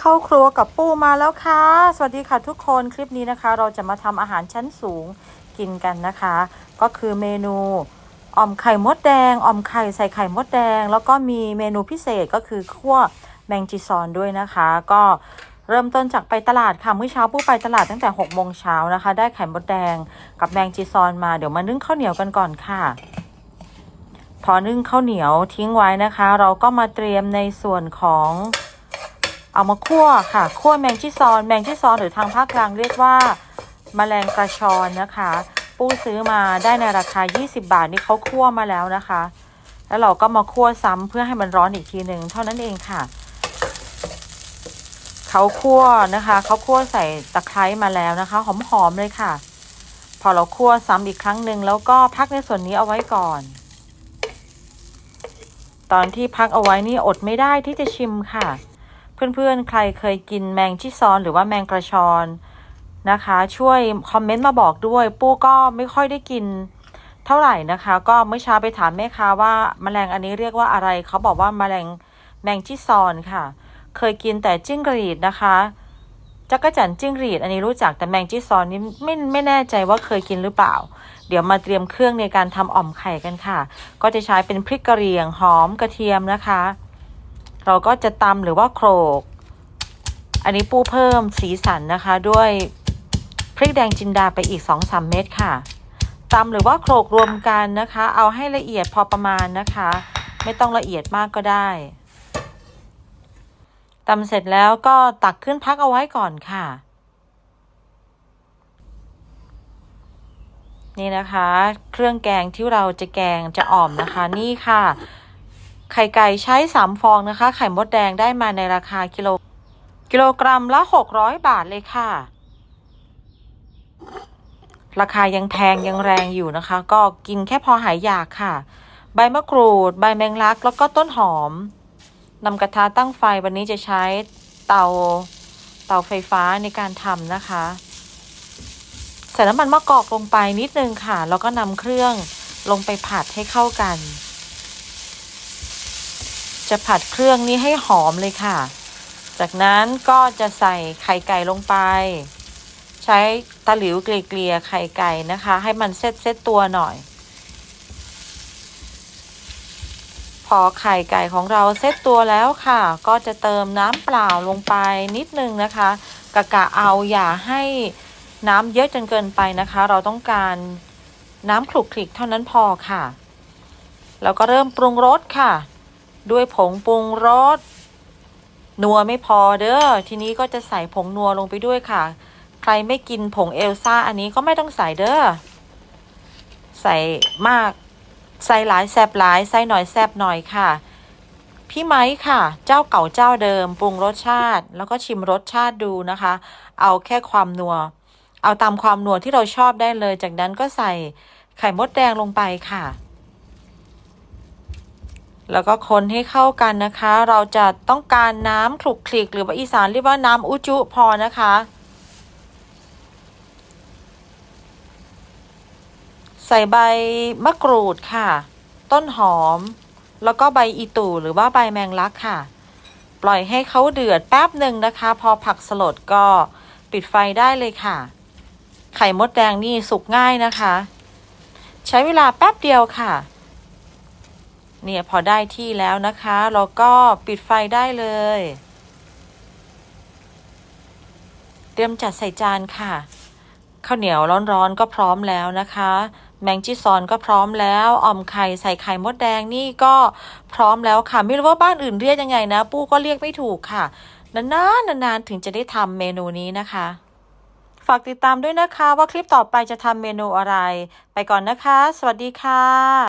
เข้าครัวกับปูมาแล้วค่ะ สวัสดีค่ะทุกคนคลิปนี้นะคะ เราจะมาทำอาหารชั้นสูงกินกันนะคะ ก็คือเมนูอ่อมไข่มดแดงอ่อมไข่ใส่ไข่มดแดง แล้วก็มีเมนูพิเศษก็คือคั่วแมงจีซอนด้วยนะคะ ก็เริ่มต้นจากไปตลาดค่ะเมื่อเช้าปูไปตลาดตั้งแต่6กโมงเช้านะคะ ได้ไข่มดแดงกับแมงจีซอนมาเดี๋ยวมานึ่งข้าวเหนียวกันก่อนค่ะ พอนึ่งข้าวเหนียวทิ้งไว้นะคะ เราก็มาเตรียมในส่วนของ เอามาคั่วค่ะคั่วแมงจีซอน แมงจีซอนหรือทางภาคกลางเรียกว่าแมลงกระชอนนะคะ ปูซื้อมาได้ในราคา 20 บาทนี่เขาคั่วมาแล้วนะคะ แล้วเราก็มาคั่วซ้ำเพื่อให้มันร้อนอีกทีหนึ่งเท่านั้นเองค่ะเขาคั่วนะคะเขาคั่วใส่ตะไคร้มาแล้วนะคะ หอมๆเลยค่ะ พอเราคั่วซ้ำอีกครั้งหนึ่งแล้วก็พักในส่วนนี้เอาไว้ก่อน ตอนที่พักเอาไว้นี่อดไม่ได้ที่จะชิมค่ะ เพื่อนๆ ใครเคยกินแมงชิซอนหรือว่าแมงกระชอนนะคะ ช่วยคอมเมนต์มาบอกด้วย ปู้ก็ไม่ค่อยได้กินเท่าไหร่นะคะ ก็เมื่อเช้าไปถามแม่ค้าว่าแมลงอันนี้เรียกว่าอะไร เขาบอกว่าแมลงแมงชิซอนค่ะ เคยกินแต่จิ้งหรีดนะคะจักรจันจิ้งหรีดอันนี้รู้จักแต่แมงชิซอนนี่ไม่ไม่แน่ใจว่าเคยกินหรือเปล่า เดี๋ยวมาเตรียมเครื่องในการทำอ่อมไข่กันค่ะ ก็จะใช้เป็นพริกกระเหรี่ยงหอมกระเทียมนะคะ เราก็จะตำหรือว่าโขลก อันนี้ปูเพิ่มสีสันนะคะด้วยพริกแดงจินดาไปอีก 2-3 เม็ดค่ะตำหรือว่าโขลกรวมกันนะคะ เอาให้ละเอียดพอประมาณนะคะ ไม่ต้องละเอียดมากก็ได้ตำเสร็จแล้วก็ตักขึ้นพักเอาไว้ก่อนค่ะ นี่นะคะ เครื่องแกงที่เราจะแกงจะอ่อมนะคะ นี่ค่ะ ไข่ไก่ใช้สามฟองนะคะ ไข่มดแดงได้มาในราคากิโลกิโลกรัมละหกร้อยบาทเลยค่ะ ราคายังแพงยังแรงอยู่นะคะ ก็กินแค่พอหายอยากค่ะ ใบมะกรูด ใบแมงลัก แล้วก็ต้นหอมนำกระทะตั้งไฟวันนี้จะใช้เตาเตาไฟฟ้าในการทำนะคะ ใส่น้ำมันมะกอกลงไปนิดนึงค่ะ แล้วก็นำเครื่องลงไปผัดให้เข้ากัน จะผัดเครื่องนี้ให้หอมเลยค่ะ จากนั้นก็จะใส่ไข่ไก่ลงไป ใช้ตะหลิวเกลี่ยไข่ไก่นะคะ ให้มันเซตเซตตัวหน่อย พอไข่ไก่ของเราเซตตัวแล้วค่ะ ก็จะเติมน้ำเปล่าลงไปนิดนึงนะคะกะกะเอาอย่าให้น้ำเยอะจนเกินไปนะคะ เราต้องการน้ำคลุกคลิกเท่านั้นพอค่ะ แล้วก็เริ่มปรุงรสค่ะ ด้วยผงปรุงรสนัวไม่พอเด้อทีนี้ก็จะใส่ผงนัวลงไปด้วยค่ะ ใครไม่กินผงเอลซ่าอันนี้ก็ไม่ต้องใส่เด้อใส่มาก ใส่หลายแซบหลายใส่หน่อยแซบหน่อยค่ะ พี่ไม้ค่ะ เจ้าเก่าเจ้าเดิมปรุงรสชาติ แล้วก็ชิมรสชาติดูนะคะ เอาแค่ความนัว เอาตามความนัวที่เราชอบได้เลย จากนั้นก็ใส่ไข่มดแดงลงไปค่ะ แล้วก็คนให้เข้ากันนะคะ เราจะต้องการน้ำคลุกคลิก หรือว่าอีสานเรียกว่าน้ำอุจุพอนะคะ ใส่ใบมะกรูดค่ะ ต้นหอม แล้วก็ใบอีตู่หรือว่าใบแมงลักค่ะ ปล่อยให้เขาเดือดแป๊บหนึ่งนะคะ พอผักสลดก็ปิดไฟได้เลยค่ะ ไข่มดแดงนี่สุกง่ายนะคะ ใช้เวลาแป๊บเดียวค่ะ เนี่ยพอได้ที่แล้วนะคะ เราก็ปิดไฟได้เลย เตรียมจัดใส่จานค่ะ ข้าวเหนียวร้อนๆก็พร้อมแล้วนะคะ แมงจีซอนก็พร้อมแล้วอ่อมไข่ใส่ไข่มดแดงนี่ก็พร้อมแล้วค่ะ ไม่รู้ว่าบ้านอื่นเรียกยังไงนะ ปู้ก็เรียกไม่ถูกค่ะ นานๆนานๆถึงจะได้ทำเมนูนี้นะคะ ฝากติดตามด้วยนะคะว่าคลิปต่อไปจะทำเมนูอะไร ไปก่อนนะคะ สวัสดีค่ะ